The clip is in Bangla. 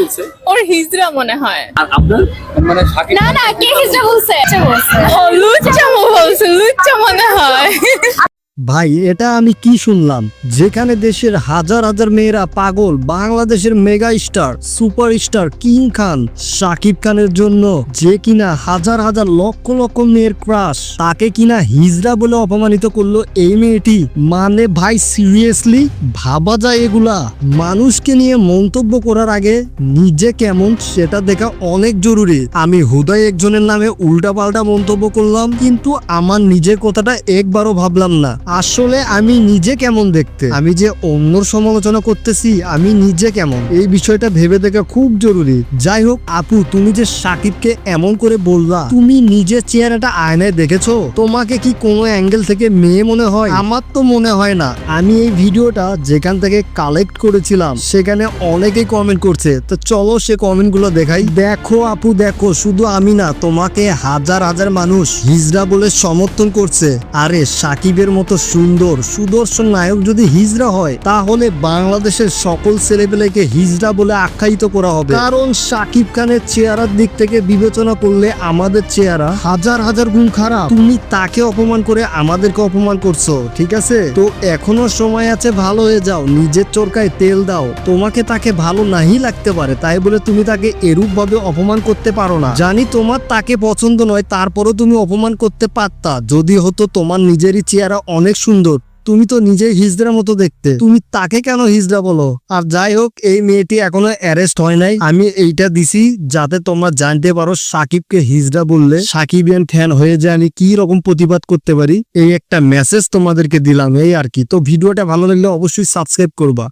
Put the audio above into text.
বলছে? ওর হিজড়া মনে হয়। আর আপনার? মানে শাকিব না না কে হিজড়া বলছে? ও লুচ্চা মো বলছে লুচ্চা মনে হয়। ভাই, এটা আমি কি শুনলাম? যেখানে দেশের হাজার হাজার মেয়েরা পাগল, বাংলাদেশের mega star super star king Khan, Shakib খানের জন্য যে কিনা হাজার হাজার লক্ষ লক্ষ মেয়ের ক্রাশ, তাকে কিনা হিজড়া বলে অপমানিত করল এই মেয়েটি। মানে ভাই সিরিয়াসলি ভাবা যায় এগুলা। মানুষকে নিয়ে মন্তব্য করার আগে নিজে কেমন সেটা দেখা অনেক জরুরি। আমি হুদয় একজনের নামে উল্টাপাল্টা মন্তব্য করলাম, কিন্তু আমার নিজের কথাটা একবারও ভাবলাম না। আসলে আমি নিজে কেমন দেখতে? আমি যে অন্যর সমালোচনা করতেছি, আমি নিজে কেমন? এই বিষয়টা ভেবে দেখা খুব জরুরি। যাই হোক, আপু, তুমি যে সাকিবকে এমন করে বললা, তুমি নিজের চেহারাটা আয়নায় দেখেছ? তোমাকে কি কোনো অ্যাঙ্গেল থেকে মেয়ে মনে হয়? আমার তো মনে হয় না। আমি এই ভিডিওটা যেখান থেকে কালেক্ট করেছিলাম, সেখানে অনেকেই কমেন্ট করছে। তো চলো সে কমেন্টগুলো দেখাই। দেখো আপু, দেখো, শুধু আমি না, তোমাকে হাজার হাজার মানুষ হিজরা বলে সমর্থন করছে। আরে, সাকিবের মতো সুন্দর, সুদর্শন নায়ক যদি হিজড়া হয়, তাহলে বাংলাদেশের সকল ছেলেপেলেকে হিজড়া বলে আখ্যায়িত করা হবে। কারণ সাকিব খানের চেহারার দিক থেকে বিবেচনা করলে আমাদের চেহারা হাজার হাজার গুণ খারাপ। তুমি তাকে অপমান করে আমাদেরকে অপমান করছ, ঠিক আছে? তো এখনও সময় আছে, ভালো হয়ে যাও, নিজের চরকায় তেল দাও। তোমাকে তাকে ভালো নাহি লাগতে পারে, তাই বলে তুমি তাকে এরূপ ভাবে অপমান করতে পারো না। জানি তোমার তাকে পছন্দ নয়, তারপরও তুমি অপমান করতে পারতা। যদি হতো তোমার নিজেরই চেহারা অনেক সুন্দর। তুমি তো নিজেই হিজড়ার মতো দেখতে। তুমি তাকে কেন হিজড়া বলো? আর যাই হোক, এই মেয়েটি এখনও অ্যারেস্ট হয় নাই। আমি এইটা দিছি যাতে তোমরা জানতে পারো সাকিবকে হিজড়া বললে সাকিবিয়ান ফ্যান হয়ে যে আমি কি রকম প্রতিবাদ করতে পারি? এই একটা মেসেজ তোমাদেরকে দিলাম, এই আর কি। তো ভিডিওটা ভালো লাগলে অবশ্যই সাবস্ক্রাইব করবা।